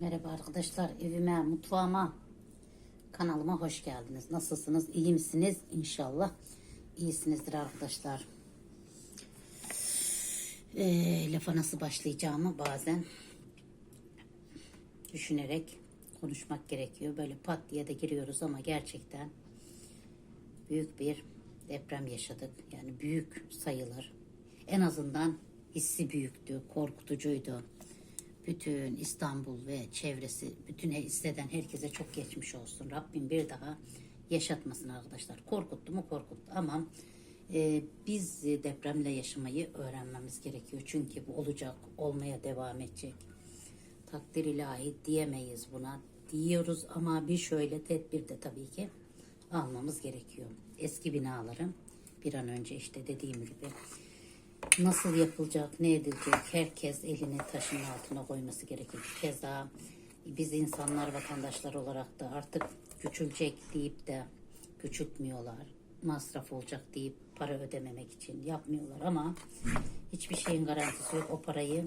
Merhaba arkadaşlar, evime, mutfağıma, kanalıma hoş geldiniz. Nasılsınız, iyi misiniz? İnşallah iyisinizdir arkadaşlar. Ee, lafa nasıl başlayacağımı bazen düşünerek konuşmak gerekiyor. Böyle pat diye de giriyoruz ama gerçekten büyük bir deprem yaşadık. Yani büyük sayılır. En azından hissi büyüktü, korkutucuydu. Bütün İstanbul ve çevresi, bütün hisseden herkese çok geçmiş olsun. Rabbim bir daha yaşatmasın arkadaşlar. Korkuttu mu korkuttu ama e, biz depremle yaşamayı öğrenmemiz gerekiyor. Çünkü bu olacak, olmaya devam edecek. Takdir ilahi diyemeyiz buna. Diyoruz ama bir şöyle tedbir de tabii ki almamız gerekiyor. Eski binaların bir an önce işte dediğim gibi nasıl yapılacak, ne edilecek herkes elini taşın altına koyması gerekiyor. Keza biz insanlar, vatandaşlar olarak da artık küçülecek deyip de küçültmüyorlar. Masraf olacak deyip para ödememek için yapmıyorlar ama hiçbir şeyin garantisi yok. O parayı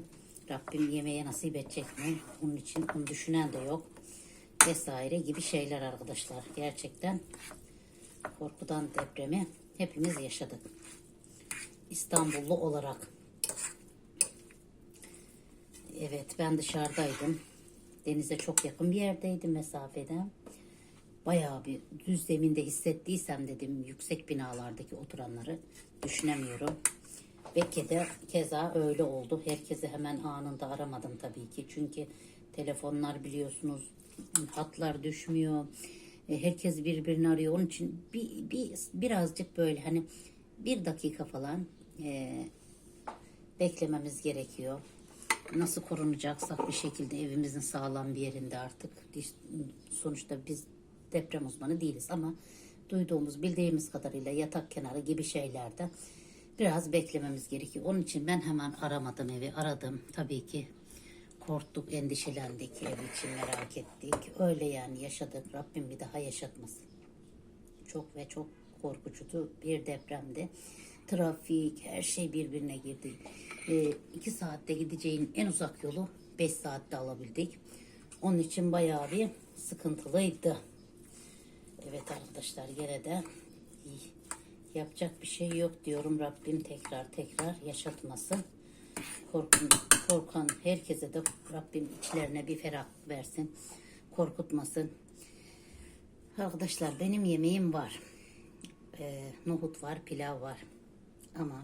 Rabbim yemeye nasip edecek mi? Onun için onu düşünen de yok. Vesaire gibi şeyler arkadaşlar. Gerçekten korkudan depremi hepimiz yaşadık. İstanbullu olarak. Evet ben dışarıdaydım. Denize çok yakın bir yerdeydim mesafeden. Bayağı bir düz zeminde hissettiysem dedim yüksek binalardaki oturanları düşünemiyorum. Belki de keza öyle oldu. Herkesi hemen anında aramadım tabii ki. Çünkü telefonlar biliyorsunuz hatlar düşmüyor. E, Herkes birbirini arıyor. Onun için bir, bir birazcık böyle hani bir dakika falan e, beklememiz gerekiyor. Nasıl korunacaksak bir şekilde evimizin sağlam bir yerinde artık. Sonuçta biz deprem uzmanı değiliz ama duyduğumuz, bildiğimiz kadarıyla yatak kenarı gibi şeylerde biraz beklememiz gerekiyor. Onun için ben hemen aramadım evi. Aradım. Tabii ki korktuk, endişelendik, ev için merak ettik. Öyle yani yaşadık. Rabbim bir daha yaşatmasın. Çok ve çok korkutucu bir depremdi. Trafik, her şey birbirine girdi. E, iki saatte gideceğin en uzak yolu 5 saatte alabildik. Onun için bayağı bir sıkıntılıydı. Evet arkadaşlar gene de yapacak bir şey yok diyorum. Rabbim tekrar tekrar yaşatmasın. Korkun, korkan herkese de Rabbim içlerine bir ferah versin. Korkutmasın. Arkadaşlar benim yemeğim var. Ee, nohut var, pilav var. Ama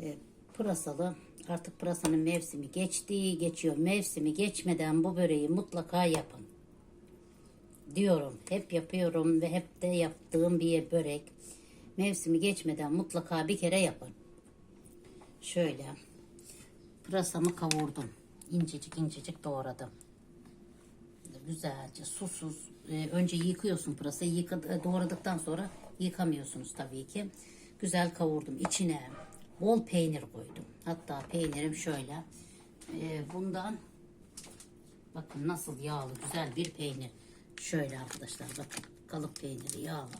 e, pırasalı artık pırasanın mevsimi geçti, geçiyor. Mevsimi geçmeden bu böreği mutlaka yapın. Diyorum. Hep yapıyorum ve hep de yaptığım bir börek. Mevsimi geçmeden mutlaka bir kere yapın. Şöyle pırasamı kavurdum. İncecik incecik doğradım. Güzelce susuz. e, önce yıkıyorsun pırasayı. Yıka, e, doğradıktan sonra yıkamıyorsunuz tabii ki. Güzel kavurdum. İçine bol peynir koydum. Hatta peynirim şöyle. e, bundan bakın nasıl yağlı güzel bir peynir. Şöyle arkadaşlar bakın kalıp peyniri yağlı.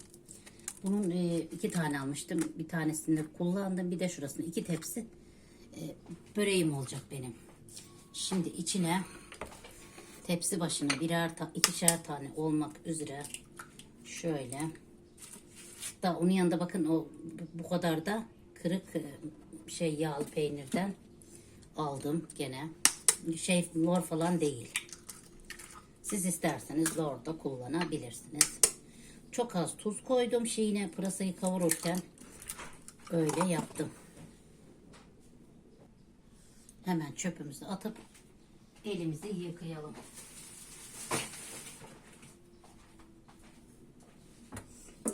Bunun e, iki tane almıştım. Bir tanesini kullandım. Bir de şurasını iki tepsi e, böreğim olacak benim. Şimdi içine tepsi başına birer ta ikişer tane olmak üzere şöyle da onun yanında bakın o bu kadar da kırık e, şey yağlı peynirden aldım gene. Şey lor falan değil. Siz isterseniz lor da kullanabilirsiniz. Çok az tuz koydum şeyine pırasayı kavururken öyle yaptım. Hemen çöpümüzü atıp elimizi yıkayalım.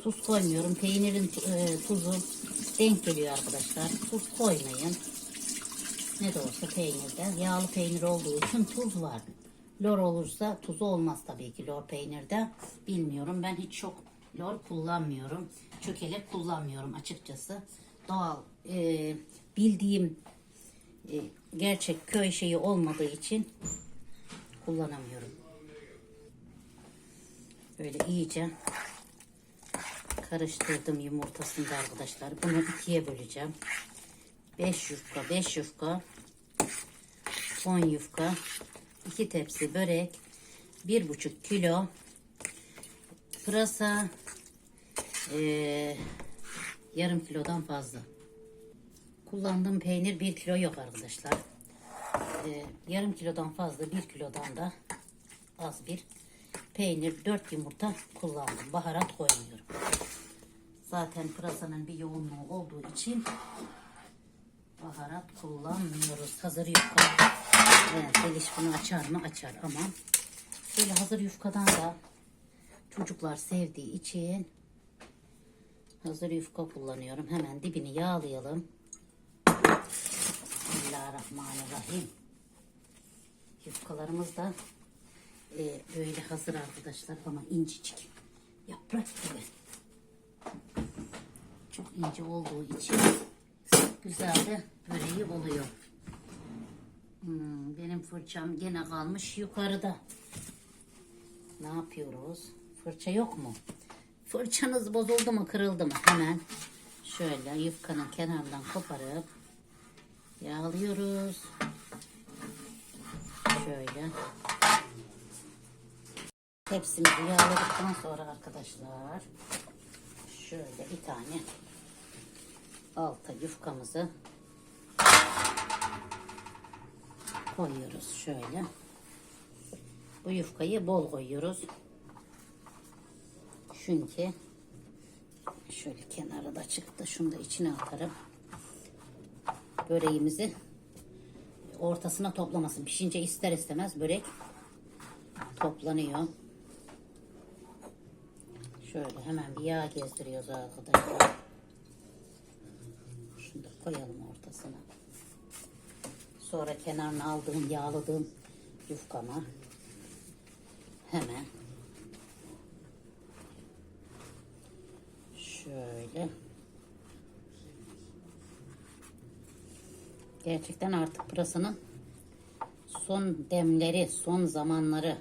Tuz koymuyorum. Peynirin e, tuzu denk geliyor arkadaşlar. Tuz koymayın. Ne de olsa peynirde. Yağlı peynir olduğu için tuz var. Lor olursa tuzu olmaz tabii ki lor peynirde. Bilmiyorum. Ben hiç çok lor kullanmıyorum. Çökelek kullanmıyorum açıkçası. Doğal e, bildiğim e, gerçek köy şeyi olmadığı için kullanamıyorum. Böyle iyice karıştırdım yumurtasını da arkadaşlar. Bunu ikiye böleceğim. 5 yufka, 5 yufka, 10 yufka iki tepsi börek, bir buçuk kilo pırasa, eee, yarım kilodan fazla. Kullandığım peynir bir kilo yok arkadaşlar. Eee, yarım kilodan fazla bir kilodan da az bir peynir, dört yumurta kullandım. Baharat koymuyorum. Zaten pırasanın bir yoğunluğu olduğu için baharat kullanmıyoruz. Hazır yufka. Evet, Zeliş bunu açar mı? Açar ama böyle hazır yufkadan da çocuklar sevdiği için hazır yufka kullanıyorum. Hemen dibini yağlayalım. Bismillahirrahmanirrahim. Yufkalarımız da e, böyle hazır arkadaşlar ama incecik. Yaprak gibi. Çok ince olduğu için güzel de böreği oluyor. Hmm, benim fırçam gene kalmış yukarıda. Ne yapıyoruz? Fırça yok mu? Fırçanız bozuldu mu kırıldı mı? Hemen şöyle yufkanın kenarından koparıp yağlıyoruz. Şöyle. Hepsimizi yağladıktan sonra arkadaşlar şöyle bir tane alta yufkamızı koyuyoruz şöyle. Bu yufkayı bol koyuyoruz. Çünkü şöyle kenarı da çıktı. Şunu da içine atarım. Böreğimizi ortasına toplamasın. Pişince ister istemez börek toplanıyor. Şöyle hemen bir yağ gezdiriyoruz arkadaşlar. Şunu da koyalım ortasına. Sonra kenarına aldığım yağladığım yufkama hemen şöyle gerçekten artık pırasanın son demleri, son zamanları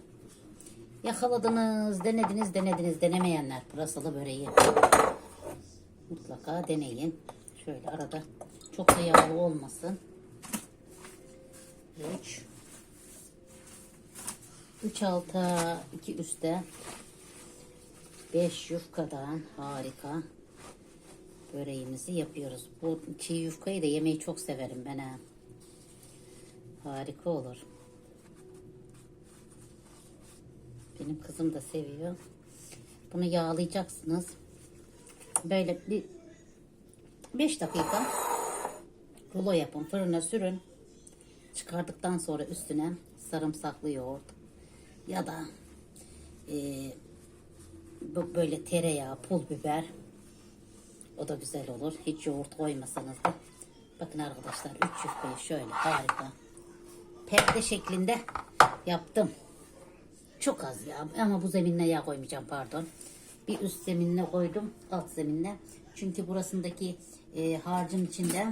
yakaladınız, denediniz, denediniz, denemeyenler pırasalı böreği mutlaka deneyin. Şöyle arada çok da yağlı olmasın. 3 3 alta 2 üstte 5 yufkadan harika böreğimizi yapıyoruz. Bu çiğ yufkayı da yemeyi çok severim ben ha. Harika olur. Benim kızım da seviyor. Bunu yağlayacaksınız. Böyle bir 5 dakika rulo yapın. Fırına sürün. Çıkardıktan sonra üstüne sarımsaklı yoğurt ya da e, bu böyle tereyağı, pul biber o da güzel olur. Hiç yoğurt koymasanız da. Bakın arkadaşlar 3 yufkayı şöyle harika perde şeklinde yaptım. Çok az ya ama bu zeminine yağ koymayacağım pardon. Bir üst zeminine koydum alt zeminine. Çünkü burasındaki e, harcın içinde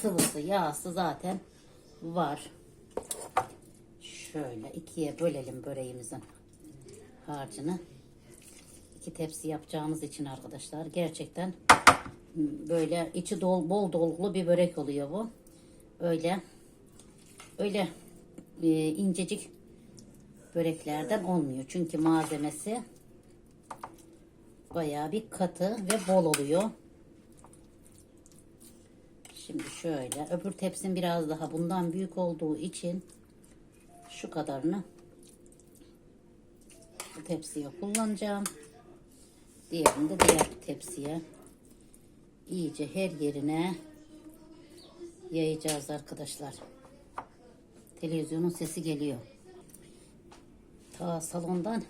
sıvısı yağsı zaten var. Şöyle ikiye bölelim böreğimizin harcını. İki tepsi yapacağımız için arkadaşlar gerçekten böyle içi dol, bol dolgulu bir börek oluyor bu. Öyle öyle e, incecik böreklerden olmuyor. Çünkü malzemesi bayağı bir katı ve bol oluyor. Şimdi şöyle öbür tepsim biraz daha bundan büyük olduğu için şu kadarını bu tepsiye kullanacağım. Diğerini de diğer tepsiye iyice her yerine yayacağız arkadaşlar. Televizyonun sesi geliyor. Ta salondan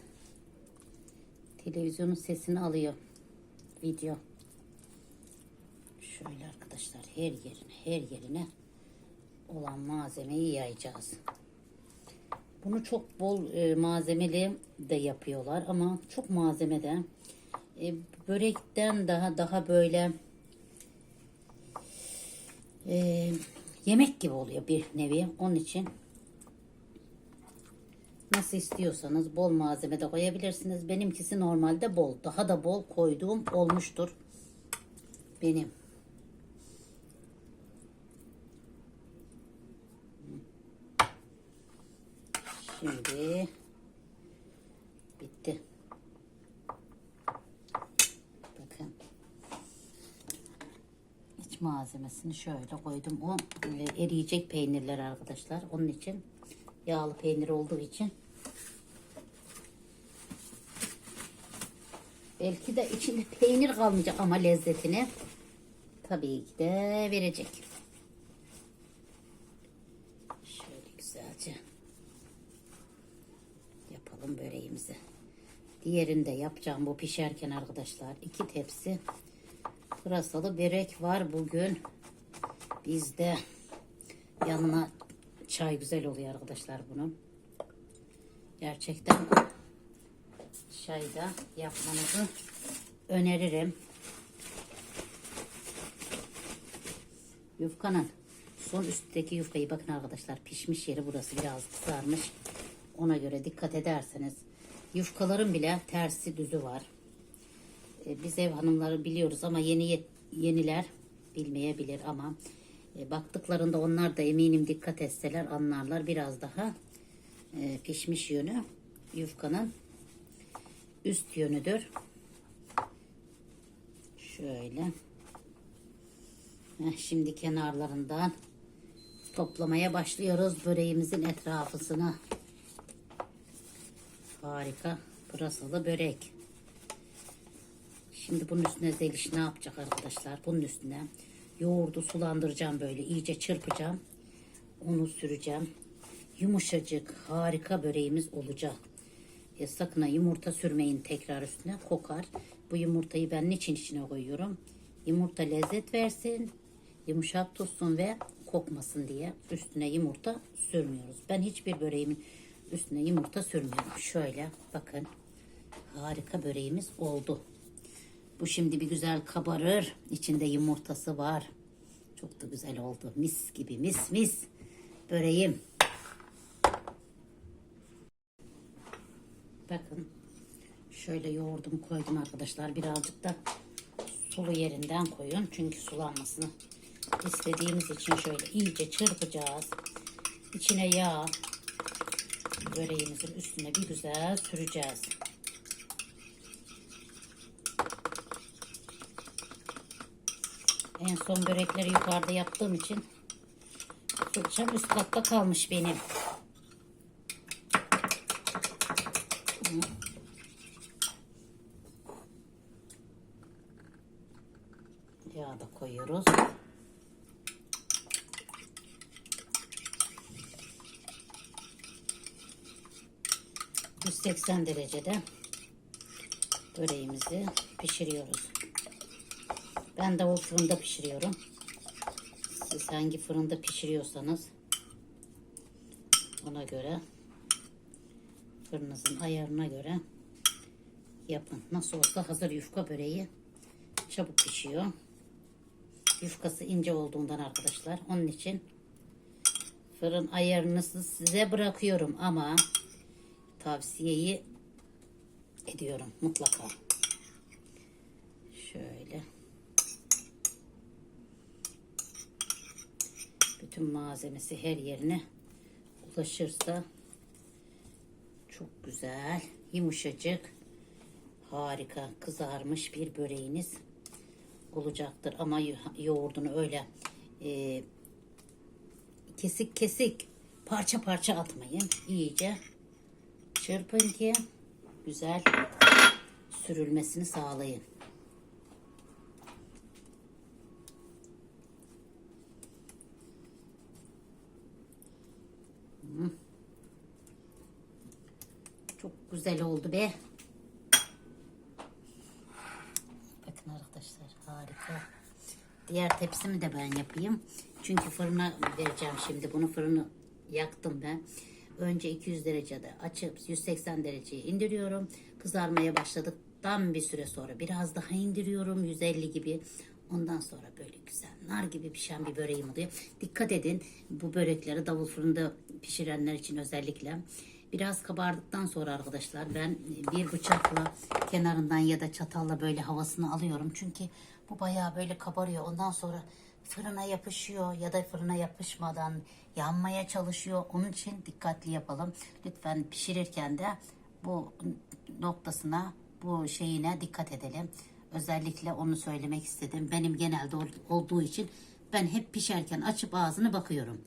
televizyonun sesini alıyor video. Şöyle arkadaşlar her yerine her yerine olan malzemeyi yayacağız. Bunu çok bol e, malzemeli de yapıyorlar ama çok malzemeden e, börekten daha daha böyle e, yemek gibi oluyor bir nevi. Onun için nasıl istiyorsanız bol malzeme de koyabilirsiniz. Benimkisi normalde bol. Daha da bol koyduğum olmuştur. Benim. Şimdi bitti. Bakın. İç malzemesini şöyle koydum. O e, eriyecek peynirler arkadaşlar. Onun için yağlı peynir olduğu için belki de içinde peynir kalmayacak ama lezzetini tabii ki de verecek. Şöyle güzelce yapalım böreğimizi. Diğerini de yapacağım bu pişerken arkadaşlar. iki tepsi pırasalı börek var bugün. Bizde yanına çay güzel oluyor arkadaşlar bunun. Gerçekten çayda yapmanızı öneririm. Yufkanın son üstteki yufkayı bakın arkadaşlar pişmiş yeri burası biraz kızarmış. Ona göre dikkat ederseniz yufkaların bile tersi düzü var. E, Biz ev hanımları biliyoruz ama yeni ye- yeniler bilmeyebilir ama e, baktıklarında onlar da eminim dikkat etseler anlarlar biraz daha e, pişmiş yönü yufkanın üst yönüdür. Şöyle. Şimdi kenarlarından toplamaya başlıyoruz böreğimizin etrafısını. Harika pırasalı börek. Şimdi bunun üstüne zeliş ne yapacak arkadaşlar? Bunun üstüne yoğurdu sulandıracağım böyle iyice çırpacağım. Onu süreceğim. Yumuşacık harika böreğimiz olacak. E, sakın ha yumurta sürmeyin tekrar üstüne kokar. Bu yumurtayı ben niçin içine koyuyorum? Yumurta lezzet versin, yumuşak tutsun ve kokmasın diye üstüne yumurta sürmüyoruz. Ben hiçbir böreğimin üstüne yumurta sürmüyorum. Şöyle bakın harika böreğimiz oldu. Bu şimdi bir güzel kabarır. İçinde yumurtası var. Çok da güzel oldu. Mis gibi mis mis böreğim. Bakın şöyle yoğurdum koydum arkadaşlar. Birazcık da sulu yerinden koyun. Çünkü sulanmasını istediğimiz için şöyle iyice çırpacağız. İçine yağ böreğimizin üstüne bir güzel süreceğiz. En son börekleri yukarıda yaptığım için fırçam üst katta kalmış benim. Yağ da koyuyoruz. ...180 derecede... ...böreğimizi pişiriyoruz. Ben o fırında pişiriyorum. Siz hangi fırında pişiriyorsanız... ...ona göre... ...fırınızın ayarına göre... ...yapın. Nasıl olsa hazır yufka böreği... ...çabuk pişiyor. Yufkası ince olduğundan arkadaşlar. Onun için... ...fırın ayarını size bırakıyorum ama... ...tavsiyeyi... ...ediyorum mutlaka. Şöyle. Bütün malzemesi her yerine ulaşırsa çok güzel, yumuşacık, harika kızarmış bir böreğiniz olacaktır. Ama yo- yoğurdunu öyle e, kesik kesik parça parça atmayın. İyice çırpın ki güzel sürülmesini sağlayın. Çok güzel oldu be. Bakın arkadaşlar harika. Diğer tepsimi de ben yapayım. Çünkü fırına vereceğim şimdi. Bunu fırını yaktım ben. Önce 200 derecede açıp 180 dereceye indiriyorum. Kızarmaya başladıktan bir süre sonra biraz daha indiriyorum. 150 gibi. Ondan sonra böyle güzel nar gibi pişen bir böreğim oluyor. Dikkat edin bu börekleri davul fırında pişirenler için özellikle. Biraz kabardıktan sonra arkadaşlar ben bir bıçakla kenarından ya da çatalla böyle havasını alıyorum. Çünkü bu bayağı böyle kabarıyor. Ondan sonra fırına yapışıyor ya da fırına yapışmadan yanmaya çalışıyor. Onun için dikkatli yapalım. Lütfen pişirirken de bu noktasına, bu şeyine dikkat edelim. Özellikle onu söylemek istedim. Benim genelde ol- olduğu için ben hep pişerken açıp ağzını bakıyorum.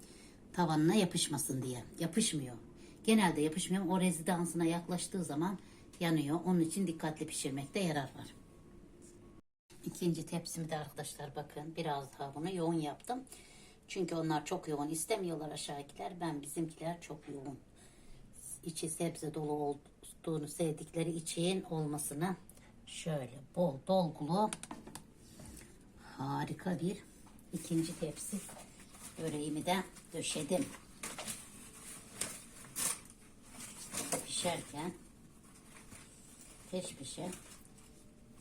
Tavanına yapışmasın diye. Yapışmıyor. Genelde yapışmıyor. O rezidansına yaklaştığı zaman yanıyor. Onun için dikkatli pişirmekte yarar var. İkinci tepsimi de arkadaşlar bakın biraz daha bunu yoğun yaptım. Çünkü onlar çok yoğun istemiyorlar aşağıdakiler. Ben bizimkiler çok yoğun. İçi sebze dolu olduğunu sevdikleri için olmasını şöyle bol dolgulu harika bir ikinci tepsi böreğimi de döşedim. Pişerken peş peşe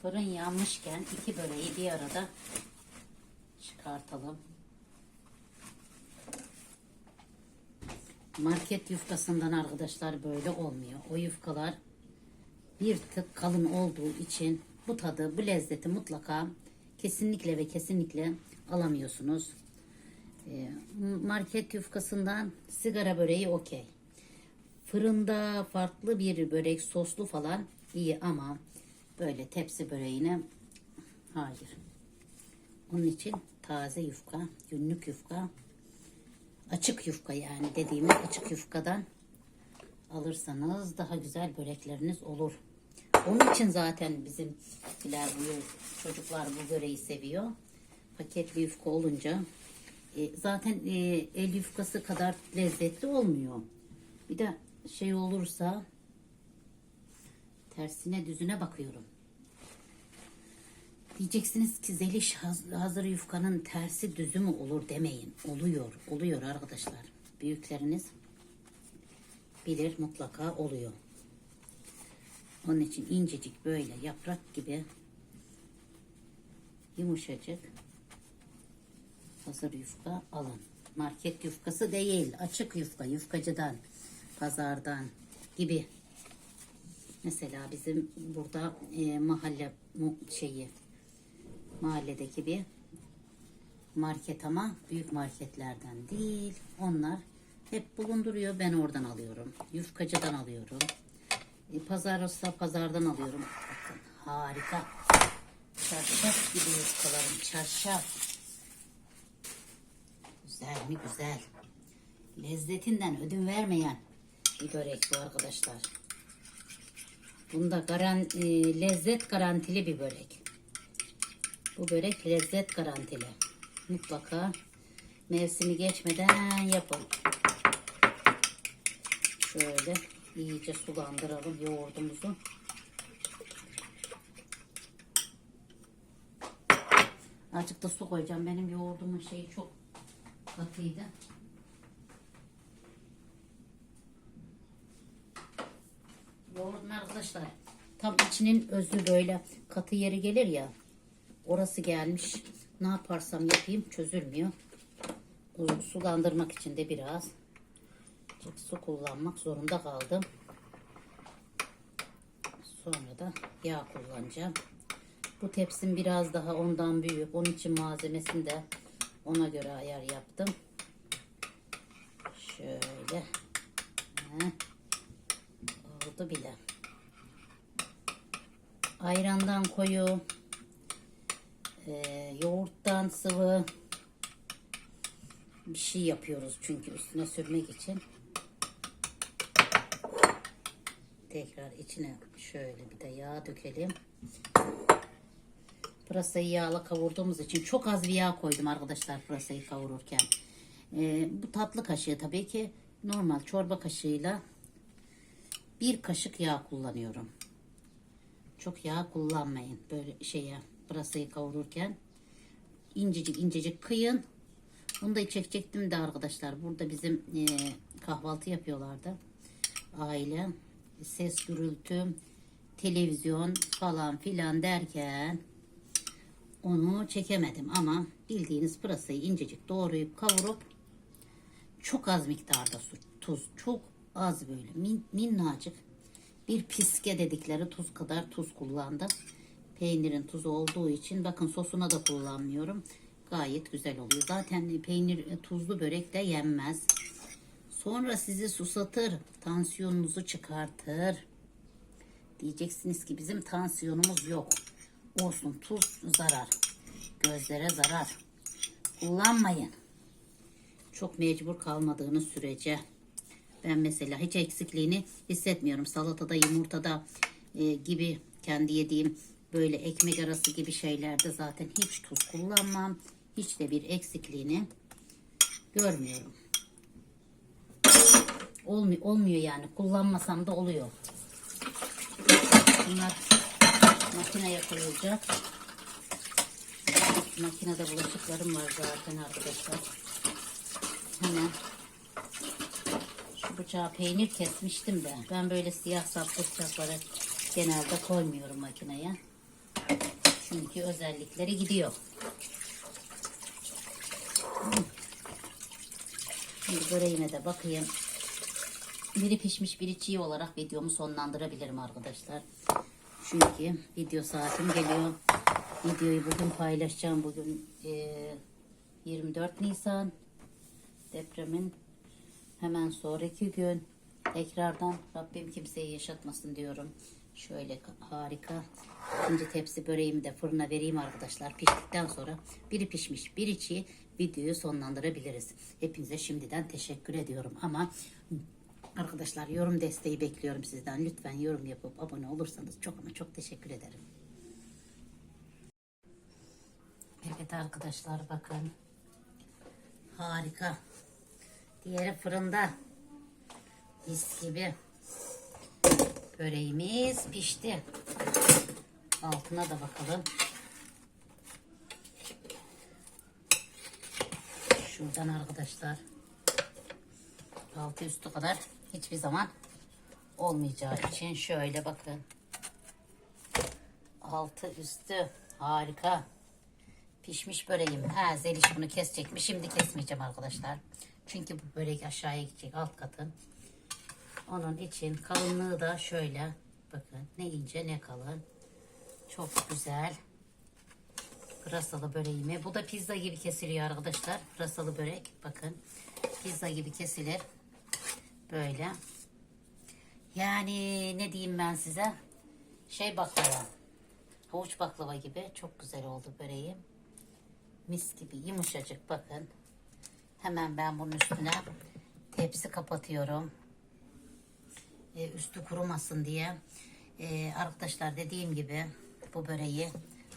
fırın yanmışken iki böreği bir arada çıkartalım. Market yufkasından arkadaşlar böyle olmuyor. O yufkalar bir tık kalın olduğu için bu tadı, bu lezzeti mutlaka kesinlikle ve kesinlikle alamıyorsunuz. Ee, Market yufkasından sigara böreği okey. Fırında farklı bir börek soslu falan iyi ama böyle tepsi böreğine hayır. Onun için taze yufka, günlük yufka, açık yufka yani dediğimiz açık yufkadan alırsanız daha güzel börekleriniz olur. Onun için zaten bu çocuklar bu böreği seviyor. Paketli yufka olunca e, zaten e, el yufkası kadar lezzetli olmuyor. Bir de şey olursa tersine düzüne bakıyorum. Diyeceksiniz ki Zeliş haz- hazır yufkanın tersi düzü mü olur demeyin. Oluyor, oluyor arkadaşlar. Büyükleriniz bilir mutlaka oluyor. Onun için incecik böyle yaprak gibi yumuşacık hazır yufka alın. Market yufkası değil, açık yufka, yufkacıdan, pazardan gibi. Mesela bizim burada e, mahalle şeyi mahalledeki bir market ama büyük marketlerden değil. Onlar hep bulunduruyor. Ben oradan alıyorum. Yufkacıdan alıyorum. E, pazar olsa pazardan alıyorum. Bakın harika. Çarşaf gibi yufkalarım. Çarşaf. Güzel mi güzel. Lezzetinden ödün vermeyen börek bu arkadaşlar. Bunda garan, e, lezzet garantili bir börek. Bu börek lezzet garantili. Mutlaka mevsimi geçmeden yapın. Şöyle iyice sulandıralım yoğurdumuzu. Azıcık da su koyacağım. Benim yoğurdumun şeyi çok katıydı. Arkadaşlar tam içinin özü böyle katı yeri gelir ya. Orası gelmiş. Ne yaparsam yapayım çözülmüyor. Sulandırmak için de biraz çok su kullanmak zorunda kaldım. Sonra da yağ kullanacağım. Bu tepsim biraz daha ondan büyük. Onun için malzemesini de ona göre ayar yaptım. Şöyle. Heh. Oldu bile. Ayrandan koyu. Ee, yoğurttan sıvı. Bir şey yapıyoruz çünkü üstüne sürmek için. Tekrar içine şöyle bir de yağ dökelim. Pırasayı yağla kavurduğumuz için çok az bir yağ koydum arkadaşlar pırasayı kavururken. Ee, bu tatlı kaşığı tabii ki normal çorba kaşığıyla bir kaşık yağ kullanıyorum. Çok yağ kullanmayın böyle şeye pırasayı kavururken. incecik incecik kıyın. Bunu da çekecektim de arkadaşlar. Burada bizim e, kahvaltı yapıyorlardı. Aile. Ses gürültü, televizyon falan filan derken onu çekemedim ama bildiğiniz pırasayı incecik doğrayıp kavurup çok az miktarda su, tuz, çok az böyle min, minnacık bir piske dedikleri tuz kadar tuz kullandım. Peynirin tuzu olduğu için bakın sosuna da kullanmıyorum. Gayet güzel oluyor. Zaten peynir e, tuzlu börek de yenmez. Sonra sizi susatır. Tansiyonunuzu çıkartır. Diyeceksiniz ki bizim tansiyonumuz yok. Olsun tuz zarar. Gözlere zarar. Kullanmayın. Çok mecbur kalmadığınız sürece. Ben mesela hiç eksikliğini hissetmiyorum. Salatada, yumurtada e, gibi kendi yediğim böyle ekmek arası gibi şeylerde zaten hiç tuz kullanmam. Hiç de bir eksikliğini görmüyorum. Olmuyor, olmuyor yani. Kullanmasam da oluyor. Bunlar makineye koyulacak. Makinede bulaşıklarım var zaten arkadaşlar. Hemen bıçağı peynir kesmiştim de ben böyle siyah saplı bıçakları genelde koymuyorum makineye. Çünkü özellikleri gidiyor. Şimdi böreğime de bakayım. Biri pişmiş biri çiğ olarak videomu sonlandırabilirim arkadaşlar. Çünkü video saatim geliyor. Videoyu bugün paylaşacağım. Bugün eee, 24 Nisan depremin hemen sonraki gün tekrardan Rabbim kimseyi yaşatmasın diyorum. Şöyle harika. İkinci tepsi böreğimi de fırına vereyim arkadaşlar. Piştikten sonra biri pişmiş biri çiğ videoyu sonlandırabiliriz. Hepinize şimdiden teşekkür ediyorum ama arkadaşlar yorum desteği bekliyorum sizden. Lütfen yorum yapıp abone olursanız çok ama çok teşekkür ederim. Evet arkadaşlar bakın. Harika. Diğeri fırında. Mis gibi. Böreğimiz pişti. Altına da bakalım. Şuradan arkadaşlar. Altı üstü kadar hiçbir zaman olmayacağı için şöyle bakın. Altı üstü harika. Pişmiş böreğim. Ha Zeliş bunu kesecekmiş. Şimdi kesmeyeceğim arkadaşlar. Çünkü bu börek aşağıya gidecek alt katın. Onun için kalınlığı da şöyle. Bakın ne ince ne kalın. Çok güzel. Pırasalı böreğimi. Bu da pizza gibi kesiliyor arkadaşlar. Pırasalı börek. Bakın. Pizza gibi kesilir. Böyle. Yani ne diyeyim ben size? Şey baklava. Havuç baklava gibi. Çok güzel oldu böreğim. Mis gibi yumuşacık bakın. Hemen ben bunun üstüne tepsi kapatıyorum. Ee, üstü kurumasın diye. Ee, arkadaşlar dediğim gibi bu böreği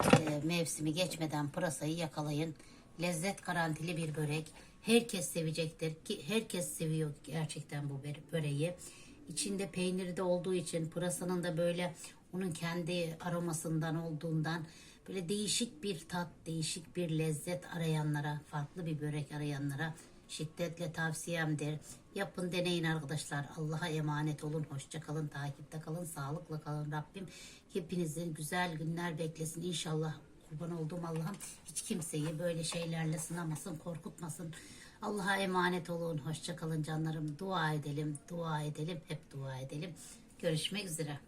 e, mevsimi geçmeden pırasayı yakalayın. Lezzet garantili bir börek. Herkes sevecektir ki herkes seviyor gerçekten bu bö- böreği. İçinde peyniri de olduğu için pırasanın da böyle onun kendi aromasından olduğundan böyle değişik bir tat, değişik bir lezzet arayanlara, farklı bir börek arayanlara şiddetle tavsiyemdir. Yapın deneyin arkadaşlar. Allah'a emanet olun. Hoşça kalın. Takipte kalın. Sağlıkla kalın. Rabbim hepinizin güzel günler beklesin. İnşallah kurban olduğum Allah'ım hiç kimseyi böyle şeylerle sınamasın, korkutmasın. Allah'a emanet olun. Hoşça kalın canlarım. Dua edelim, dua edelim, hep dua edelim. Görüşmek üzere.